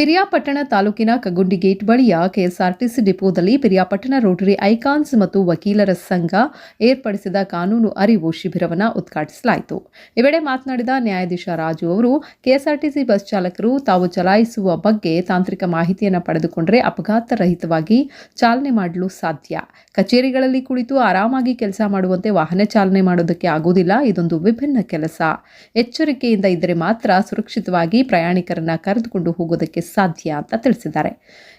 ಪಿರಿಯಾಪಟ್ಟಣ ತಾಲೂಕಿನ ಕಗುಂಡಿ ಗೇಟ್ ಬಳಿಯ ಕೆಎಸ್ಆರ್ಟಿಸಿ ಡಿಪೋದಲ್ಲಿ ಪಿರಿಯಾಪಟ್ಟಣ ರೋಟರಿ ಐಕಾನ್ಸ್ ಮತ್ತು ವಕೀಲರ ಸಂಘ ಏರ್ಪಡಿಸಿದ ಕಾನೂನು ಅರಿವು ಶಿಬಿರವನ್ನು ಉದ್ಘಾಟಿಸಲಾಯಿತು. ಈ ವೇಳೆ ಮಾತನಾಡಿದ ನ್ಯಾಯಾಧೀಶ ರಾಜು ಅವರು, ಕೆಎಸ್ಆರ್ಟಿಸಿ ಬಸ್ ಚಾಲಕರು ತಾವು ಚಲಾಯಿಸುವ ಬಗ್ಗೆ ತಾಂತ್ರಿಕ ಮಾಹಿತಿಯನ್ನು ಪಡೆದುಕೊಂಡರೆ ಅಪಘಾತ ರಹಿತವಾಗಿ ಚಾಲನೆ ಮಾಡಲು ಸಾಧ್ಯ. ಕಚೇರಿಗಳಲ್ಲಿ ಕುಳಿತು ಆರಾಮಾಗಿ ಕೆಲಸ ಮಾಡುವಂತೆ ವಾಹನ ಚಾಲನೆ ಮಾಡೋದಕ್ಕೆ ಆಗುವುದಿಲ್ಲ, ಇದೊಂದು ವಿಭಿನ್ನ ಕೆಲಸ. ಎಚ್ಚರಿಕೆಯಿಂದ ಇದ್ದರೆ ಮಾತ್ರ ಸುರಕ್ಷಿತವಾಗಿ ಪ್ರಯಾಣಿಕರನ್ನ ಕರೆದುಕೊಂಡು ಹೋಗೋದಕ್ಕೆ ಸಾಧ್ಯ ಅಂತ ತಿಳಿಸಿದ್ದಾರೆ.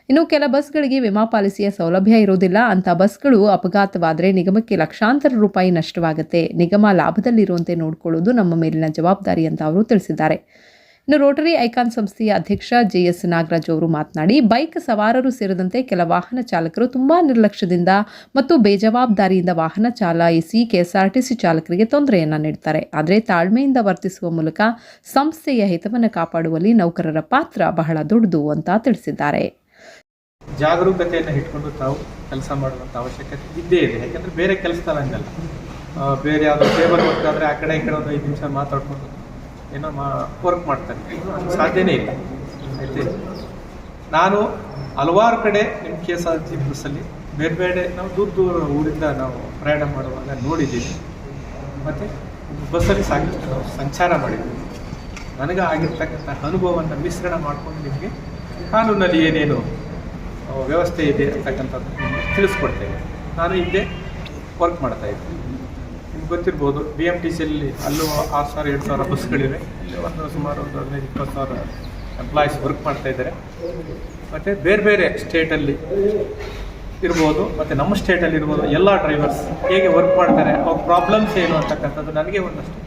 ಇನ್ನು ಕೆಲ ಬಸ್ಗಳಿಗೆ ವಿಮಾ ಪಾಲಿಸಿಯ ಸೌಲಭ್ಯ ಇರೋದಿಲ್ಲ ಅಂತ ಬಸ್ಗಳು ಅಪಘಾತವಾದರೆ ನಿಗಮಕ್ಕೆ ಲಕ್ಷಾಂತರ ರೂಪಾಯಿ ನಷ್ಟವಾಗುತ್ತೆ. ನಿಗಮ ಲಾಭದಲ್ಲಿರುವಂತೆ ನೋಡಿಕೊಳ್ಳುವುದು ನಮ್ಮ ಮೇಲಿನ ಜವಾಬ್ದಾರಿ ಅಂತ ಅವರು ತಿಳಿಸಿದ್ದಾರೆ. ಇನ್ನು ರೋಟರಿ ಐಕಾನ್ ಸಂಸ್ಥೆಯ ಅಧ್ಯಕ್ಷ ಜೆಎಸ್ ನಾಗರಾಜ್ ಅವರು ಮಾತನಾಡಿ, ಬೈಕ್ ಸವಾರರು ಸೇರಿದಂತೆ ಕೆಲ ವಾಹನ ಚಾಲಕರು ತುಂಬಾ ನಿರ್ಲಕ್ಷ್ಯದಿಂದ ಮತ್ತು ಬೇಜವಾಬ್ದಾರಿಯಿಂದ ವಾಹನ ಚಾಲಾಯಿಸಿ ಕೆಎಸ್ಆರ್ಟಿಸಿ ಚಾಲಕರಿಗೆ ತೊಂದರೆಯನ್ನ ನೀಡುತ್ತಾರೆ ಆದರೆ ತಾಳ್ಮೆಯಿಂದ ವರ್ತಿಸುವ ಮೂಲಕ ಸಂಸ್ಥೆಯ ಹಿತವನ್ನು ಕಾಪಾಡುವಲ್ಲಿ ನೌಕರರ ಪಾತ್ರ ಬಹಳ ದೊಡ್ಡದು ಅಂತ ತಿಳಿಸಿದ್ದಾರೆ. ಜಾಗರೂಕತೆಯನ್ನು ಇಟ್ಕೊಂಡು ತಾವು ಕೆಲಸ ಮಾಡುವಂಥ ಅವಶ್ಯಕತೆ ಇದ್ದೇ ಇದೆ. ಯಾಕಂದರೆ ಬೇರೆ ಕೆಲಸದಲ್ಲ ಬೇರೆ ಯಾವುದೋ ಟೇಬಲ್ ವರ್ಕ್ ಆದರೆ ಆ ಕಡೆ ಈ ಕಡೆ ಒಂದು ಐದು ನಿಮಿಷ ಮಾತಾಡ್ಕೊಂಡು ಏನೋ ಮಾ ವರ್ಕ್ ಮಾಡ್ತಾರೆ. ಸಾಧ್ಯನೇ ಇಲ್ಲ. ಆಯ್ತು ನಾನು ಹಲವಾರು ಕಡೆ ನಿಮ್ಮ ಕೆ ಎಸ್ ಆರ್ ಟಿ ಬಸ್ಸಲ್ಲಿ ಬೇರೆ ಬೇರೆ ನಾವು ದೂರ ದೂರ ಊರಿಂದ ನಾವು ಪ್ರಯಾಣ ಮಾಡುವಾಗ ನೋಡಿದ್ದೀವಿ ಮತ್ತು ಬಸ್ಸಲ್ಲಿ ಸಾಕಷ್ಟು ನಾವು ಸಂಚಾರ ಮಾಡಿದ್ದೀವಿ. ನನಗೆ ಆಗಿರ್ತಕ್ಕಂಥ ಅನುಭವವನ್ನು ಮಿಶ್ರಣ ಮಾಡಿಕೊಂಡು ನಿಮಗೆ ಕಾನೂನಲ್ಲಿ ಏನೇನು ವ್ಯವಸ್ಥೆ ಇದೆ ಅಂತಕ್ಕಂಥದ್ದು ತಿಳಿಸ್ಕೊಡ್ತೇವೆ ನಾನು ಹಿಂದೆ ವರ್ಕ್ ಮಾಡ್ತಾ ಇದ್ದೆ ನಿಮ್ಗೆ ಗೊತ್ತಿರ್ಬೋದು ಬಿ ಎಂ ಟಿ ಸಿಯಲ್ಲಿ ಅಲ್ಲೂ ಆರು ಸಾವಿರ ಎರಡು ಸಾವಿರ ಬಸ್ಗಳಿವೆ. ಇಲ್ಲಿ ಒಂದು ಸುಮಾರು ಒಂದು ಹದಿನೈದು, ಇಪ್ಪತ್ತು ಸಾವಿರ ಎಂಪ್ಲಾಯೀಸ್ ವರ್ಕ್ ಮಾಡ್ತಾ ಇದ್ದಾರೆ. ಮತ್ತು ಬೇರೆ ಬೇರೆ ಸ್ಟೇಟಲ್ಲಿ ಇರ್ಬೋದು, ಮತ್ತು ನಮ್ಮ ಸ್ಟೇಟಲ್ಲಿ ಇರ್ಬೋದು, ಎಲ್ಲ ಡ್ರೈವರ್ಸ್ ಹೇಗೆ ವರ್ಕ್ ಮಾಡ್ತಾರೆ, ಅವ್ರ ಪ್ರಾಬ್ಲಮ್ಸ್ ಏನು ಅಂತಕ್ಕಂಥದ್ದು ನನಗೆ ಒಂದಷ್ಟು